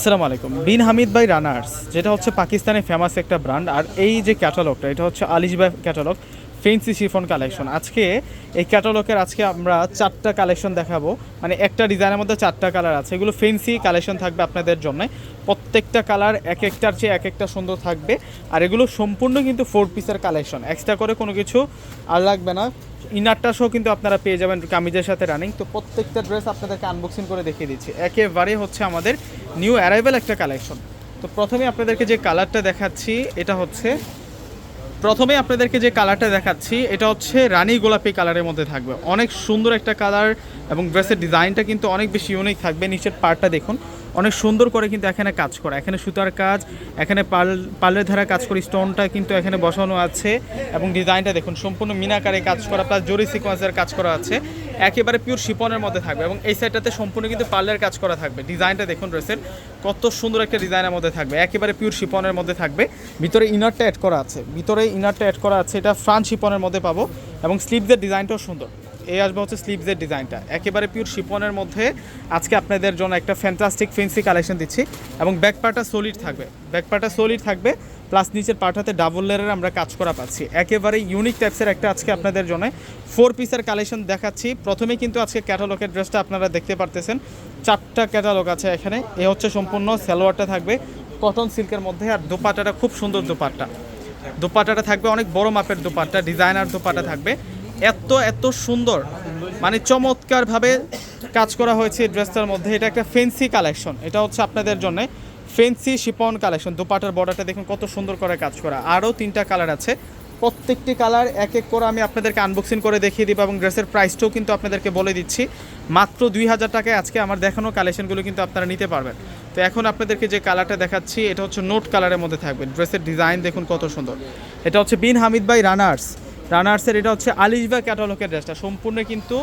আসসালামু আলাইকুম। বিন Hamid by runners, যেটা হচ্ছে পাকিস্তানের ফেমাস একটা ব্র্যান্ড আর এই যে ক্যাটালগটা এটা হচ্ছে Alish by catalogue fancy chiffon collection আজকে এই ক্যাটালগের আজকে আমরা চারটা কালেকশন দেখাবো। মানে একটা ডিজাইনের মধ্যে চারটা কালার আছে। এগুলো ফেন্সি কালেকশন থাকবে আপনাদের জন্য। প্রত্যেকটা কালার এক একটার চেয়ে এক একটা সুন্দর থাকবে। আর এগুলো সম্পূর্ণ কিন্তু ফোর পিসের কালেকশন এক্সট্রা করে কোনো কিছু আর লাগবে না। ইনারটা শো কিন্তু আপনারা পেয়ে যাবেন কামিজের সাথে রানিং তো প্রত্যেকটা ড্রেস আপনাদেরকে আনবক্সিং করে দেখিয়ে দিচ্ছি। একেবারে হচ্ছে আমাদের নিউ অ্যারাইভেল একটা কালেকশন তো প্রথমে আপনাদেরকে যে কালারটা দেখাচ্ছি, এটা হচ্ছে প্রথমে আপনাদেরকে যে কালারটা দেখাচ্ছি, এটা হচ্ছে রানী গোলাপি কালারের মধ্যে থাকবে। অনেক সুন্দর একটা কালার এবং ড্রেসের ডিজাইনটা কিন্তু অনেক বেশি ইউনিক থাকবে। নিচের পার্টটা দেখুন। অনেক সুন্দর করে কিন্তু এখানে কাজ করা, এখানে সুতার কাজ, এখানে পাল, পালের ধারা কাজ করে, স্টোনটা কিন্তু এখানে বসানো আছে এবং ডিজাইনটা দেখুন, সম্পূর্ণ মিনাকারে কাজ করা প্লাস জরি সিকোয়েন্সের কাজ করা আছে, একেবারে পিওর শিপনের মধ্যে থাকবে এবং এই সাইডটাতে সম্পূর্ণ কিন্তু পার্লের কাজ করা থাকবে, ডিজাইনটা দেখুন ড্রেসের কত সুন্দর একটা ডিজাইনের মধ্যে থাকবে, একেবারে পিওর শিপনের মধ্যে থাকবে, ভিতরে ইনারটা অ্যাড করা আছে, ভিতরে ইনারটা অ্যাড করা আছে, এটা ফ্রান্স শিপনের মধ্যে পাবো এবং স্লিভসের ডিজাইনটাও সুন্দর। এই আসবে হচ্ছে স্লিভসের ডিজাইনটা। একেবারে পিওর শিপনের মধ্যে আজকে আপনাদের জন্য একটা ফ্যান্টাস্টিক ফেন্সি কালেকশন দিচ্ছি এবং ব্যাক পার্টটা সলিড থাকবে। ব্যাক পার্টটা সলিড থাকবে প্লাস নিচের পার্টটাতে ডাবল লেয়ারের আমরা কাজ করা পাচ্ছি। একেবারে ইউনিক টাইপসের একটা আজকে আপনাদের জন্য ফোর পিসের কালেকশন দেখাচ্ছি। প্রথমে কিন্তু আজকে ক্যাটালগের ড্রেসটা আপনারা দেখতে পারতেছেন। চারটা ক্যাটালগ আছে এখানে। এ হচ্ছে সম্পূর্ণ সালোয়ারটা থাকবে। কটন সিল্কের মধ্যে আর দোপাটাটা খুব সুন্দর দোপাট্টা। দোপাটাটা থাকবে অনেক বড় মাপের দোপাট্টা ডিজাইনার দোপাটা থাকবে। এত এত সুন্দর মানে চমৎকারভাবে কাজ করা হয়েছে ড্রেসটার মধ্যে। এটা একটা ফেন্সি কালেকশন এটা হচ্ছে আপনাদের জন্য ফেন্সি শিপন কালেকশন দোপাটার বর্ডারটা দেখুন কত সুন্দর করে কাজ করা। আরও তিনটা কালার আছে। প্রত্যেকটি কালার এক এক করে আমি আপনাদেরকে আনবক্সিং করে দেখিয়ে দিব এবং ড্রেসের প্রাইসটাও কিন্তু আপনাদেরকে বলে দিচ্ছি। মাত্র দুই হাজার টাকায় আজকে আমার দেখানো কালেকশনগুলো কিন্তু আপনারা নিতে পারবেন। তো এখন আপনাদেরকে যে কালারটা দেখাচ্ছি, এটা হচ্ছে নোট কালারের মধ্যে থাকবে। ড্রেসের ডিজাইন দেখুন কত সুন্দর। এটা হচ্ছে বিন হামিদ বাই রানার্স রানার্সের এটা হচ্ছে আলিশবা ক্যাটালগের ড্রেসটা সম্পূর্ণ কিন্তু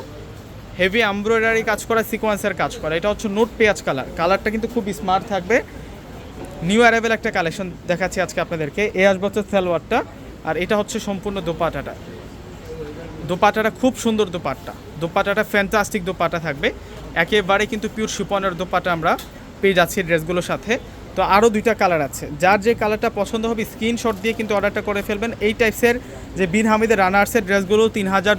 হেভি এমব্রয়ডারি কাজ করা সিকোয়েন্সের কাজ করা। এটা হচ্ছে নোট পেঁয়াজ কালার কালারটা কিন্তু খুব স্মার্ট থাকবে। নিউ অ্যারাইভেল একটা কালেকশন দেখাচ্ছি আজকে আপনাদেরকে। এ আসবে হচ্ছে সালোয়ারটা। আর এটা হচ্ছে সম্পূর্ণ দোপাটাটা দোপাটাটা খুব সুন্দর দোপাট্টা। দোপাটাটা ফ্যান্টাস্টিক দোপাটা থাকবে। একেবারে কিন্তু পিওর শিপনের দোপাটা আমরা পেয়ে যাচ্ছি ড্রেসগুলোর সাথে। তো আরও দুইটা কালার আছে। যার যে কালারটা পছন্দ হবে, স্ক্রিনশট দিয়ে কিন্তু অর্ডারটা করে ফেলবেন। এই টাইপসের যে বিন হামিদের রানার্সের ড্রেসগুলো তিন হাজার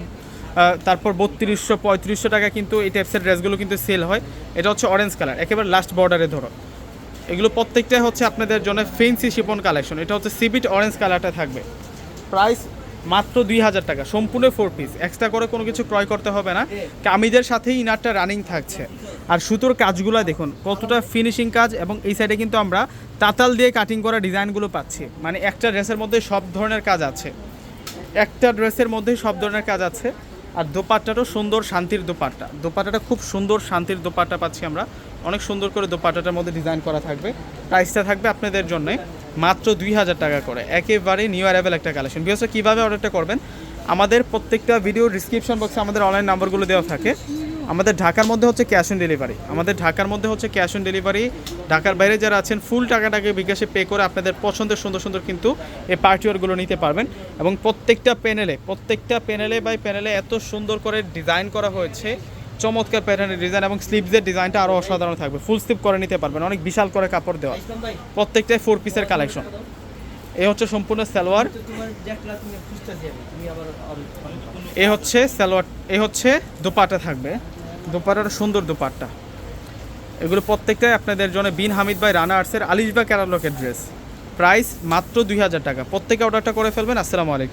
তারপর বত্রিশশো, পঁয়ত্রিশশো টাকা কিন্তু এই টাইপসের ড্রেসগুলো কিন্তু সেল হয়। এটা হচ্ছে অরেঞ্জ কালার একেবারে লাস্ট বর্ডারে ধরো। এগুলো প্রত্যেকটাই হচ্ছে আপনাদের জন্য ফেন্সি শিপন কালেকশন এটা হচ্ছে সিবিট অরেঞ্জ কালারটা থাকবে। প্রাইস মাত্র দুই হাজার টাকা, সম্পূর্ণ ফোর পিস এক্সট্রা করে কোনো কিছু ক্রয় করতে হবে না। কামিজের সাথেই ইনারটা রানিং থাকছে। আর সুতোর কাজগুলো দেখুন, কতটা ফিনিশিং কাজ এবং এই সাইডে কিন্তু আমরা তাতাল দিয়ে কাটিং করা ডিজাইনগুলো পাচ্ছি। মানে একটা ড্রেসের মধ্যে সব ধরনের কাজ আছে। একটা ড্রেসের মধ্যে সব ধরনের কাজ আছে। আর দোপাট্টাটাও সুন্দর শান্তির দোপাট্টা। দোপাট্টাটা খুব সুন্দর শান্তির দোপাট্টা পাচ্ছি আমরা। অনেক সুন্দর করে দোপাট্টাটার মধ্যে ডিজাইন করা থাকবে। প্রাইসটা থাকবে আপনাদের জন্য মাত্র দুই হাজার টাকা করে। একেবারে নিউ অ্যারাইভেল একটা কালেকশন বিকজ কীভাবে অর্ডারটা করবেন? আমাদের প্রত্যেকটা ভিডিও ডিসক্রিপশন বক্সে আমাদের অনলাইন নাম্বারগুলো দেওয়া থাকে। আমাদের ঢাকার মধ্যে হচ্ছে ক্যাশ অন ডেলিভারি আমাদের ঢাকার মধ্যে হচ্ছে ক্যাশ অন ডেলিভারি ঢাকার বাইরে যারা আছেন ফুল টাকাটাকে বিকাশে পে করে আপনাদের পছন্দের সুন্দর সুন্দর কিন্তু এই পার্টিওয়ারগুলো নিতে পারবেন। এবং প্রত্যেকটা প্যানেলে প্রত্যেকটা প্যানেলে বাই প্যানেলে এত সুন্দর করে ডিজাইন করা হয়েছে। চমৎকার প্যাটার্নের ডিজাইন এবং স্লিভসের ডিজাইনটা আরও অসাধারণ থাকবে। ফুল স্লিভ করে নিতে পারবেন। অনেক বিশাল করে কাপড় দেওয়া। প্রত্যেকটাই ফোর পিসের কালেকশন এ হচ্ছে সম্পূর্ণ সালোয়ার। এ হচ্ছে সালোয়ার, এ হচ্ছে দোপাটা থাকবে। দোপাটার সুন্দর দোপাট্টা। এগুলো প্রত্যেকটাই আপনাদের জন্য বিন হামিদ ভাই, রানা আর্টসের আলিশবা ক্যারালকের ড্রেস প্রাইস মাত্র দুই হাজার টাকা। প্রত্যেকে অর্ডারটা করে ফেলবেন। আসসালামু আলাইকুম।